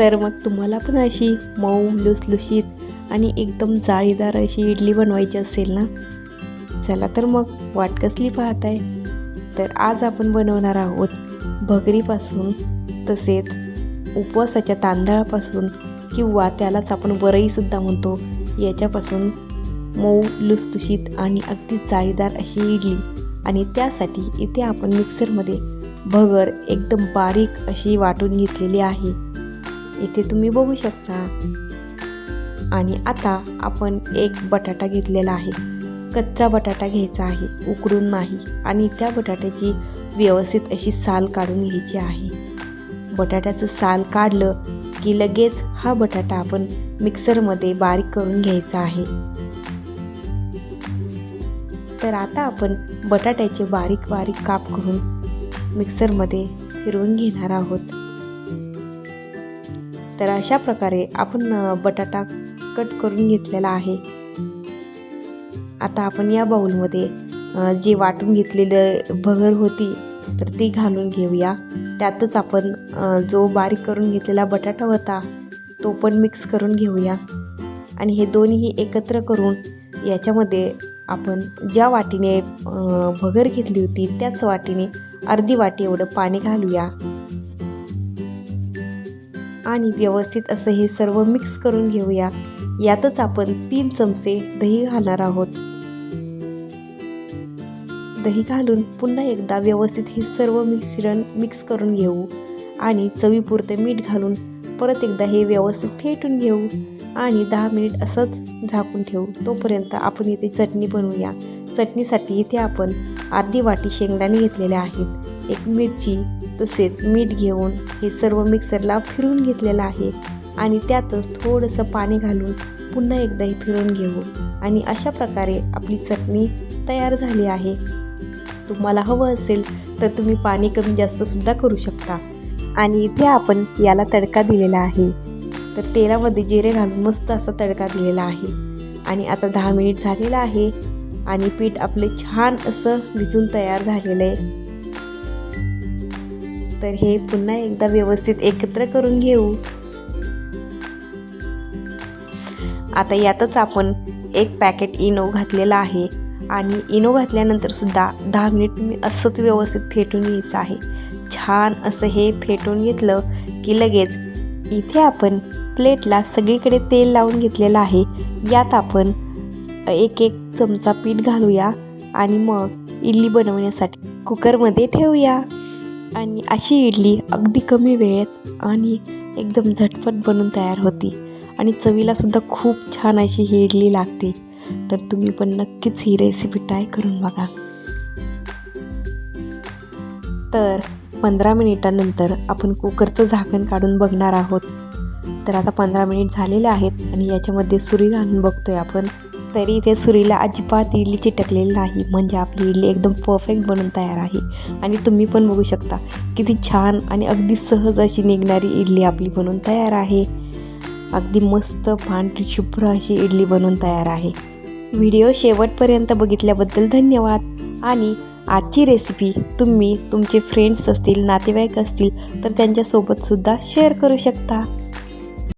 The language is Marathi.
तर मग तुम्हाला पण अशी मऊ लुसलुशीत आणि एकदम जाळीदार अशी इडली बनवायची असेल ना? चला तर मग वाट कसली पाहताय? तर आज आपण बनवणार आहोत भगरीपासून तसेच उपवासाच्या तांदळापासून किंवा त्यालाच आपण वरईसुद्धा म्हणतो. याच्यापासून मऊ लुसलुशीत आणि अगदी जाळीदार अशी इडली आणि त्यासाठी इथे आपण मिक्सरमध्ये भगर एकदम बारीक अशी वाटून घेतलेली आहे. इथे तुम्ही बघू शकता. आणि आता आपण एक बटाटा घेतलेला आहे. कच्चा बटाटा घ्यायचा आहे उकडून नाही. आणि त्या बटाट्याची व्यवस्थित अशी साल काढून घ्यायची आहे. बटाट्याचं साल काढलं की लगेच हा बटाटा आपण मिक्सरमध्ये बारीक करून घ्यायचा आहे. तर आता आपण बटाट्याचे बारीक बारीक काप करून मिक्सरमध्ये फिरवून घेणार आहोत. तर अशा प्रकारे आपण बटाटा कट करून घेतलेला आहे. आता आपण या बाउलमध्ये जे वाटून घेतलेलं भगर होती तर ती घालून घेऊया. त्यातच आपण जो बारीक करून घेतलेला बटाटा होता तो पण मिक्स करून घेऊया. आणि हे दोन्ही एकत्र करून याच्यामध्ये आपण ज्या वाटीने भगर घेतली होती त्याच वाटीने अर्धी वाटी एवढं पाणी घालूया. आणि व्यवस्थित असं हे सर्व मिक्स करून घेऊया. यातच आपण तीन चमचे दही घालणार आहोत. दही घालून पुन्हा एकदा व्यवस्थित हे सर्व मिश्रण मिक्स करून घेऊ आणि चवीपुरते मीठ घालून परत एकदा हे व्यवस्थित फेटून घेऊ आणि दहा मिनिट असंच झाकून ठेवू. तोपर्यंत आपण इथे चटणी बनवूया. चटणीसाठी इथे आपण अर्धी वाटी शेंगदाणे घेतलेल्या आहेत. एक मिरची तसेच मीठ घेऊन हे सर्व मिक्सरला फिरून घेतलेलं आहे. आणि त्यातच थोडंसं पाणी घालून पुन्हा एकदा हे फिरून घेऊ. आणि अशा प्रकारे आपली चटणी तयार झाली आहे. तुम्हाला हवं असेल तर तुम्ही पाणी कमी जास्तसुद्धा करू शकता. आणि इथे आपण याला तडका दिलेला आहे. तर तेलामध्ये जिरे घालून मस्त असा तडका दिलेला आहे. आणि आता दहा मिनिट झालेलं आहे. आणि पीठ आपले छान असं भिजून तयार झालेलं आहे. तर हे पुन्हा एकदा व्यवस्थित एकत्र करून घेऊ. आता यातच आपण एक पॅकेट इनो घातलेला आहे आणि इनो घातल्यानंतर सुद्धा दहा मिनिट मी असंच व्यवस्थित फेटून घ्यायचं आहे. छान असं हे फेटून घेतलं की लगेच इथे आपण प्लेटला सगळीकडे तेल लावून घेतलेलं आहे. यात आपण एक एक चमचा पीठ घालूया आणि मग इडली बनवण्यासाठी कुकरमध्ये ठेवूया. आणि अशी इडली अगदी कमी वेळेत आणि एकदम झटपट बनून तयार होती. आणि चवीलासुद्धा खूप छान अशी ही इडली लागते. तर तुम्ही पण नक्कीच ही रेसिपी ट्राय करून बघा. तर पंधरा मिनिटानंतर आपण कुकरचं झाकण काढून बघणार आहोत. तर आता पंधरा मिनिट झालेले आहेत आणि याच्यामध्ये सुरी घालून बघतोय आपण. तरी इथे सुरीला अजिबात इडली चिटकलेली नाही. म्हणजे आपली इडली एकदम परफेक्ट बनून तयार आहे. आणि तुम्ही पण बघू शकता किती छान आणि अगदी सहज अशी निघणारी इडली आपली बनून तयार आहे. अगदी मस्त पांढरी शुभ्र अशी इडली बनवून तयार आहे. व्हिडिओ शेवटपर्यंत बघितल्याबद्दल धन्यवाद. आणि आजची रेसिपी तुम्ही तुमचे फ्रेंड्स असतील नातेवाईक असतील तर त्यांच्यासोबतसुद्धा शेअर करू शकता.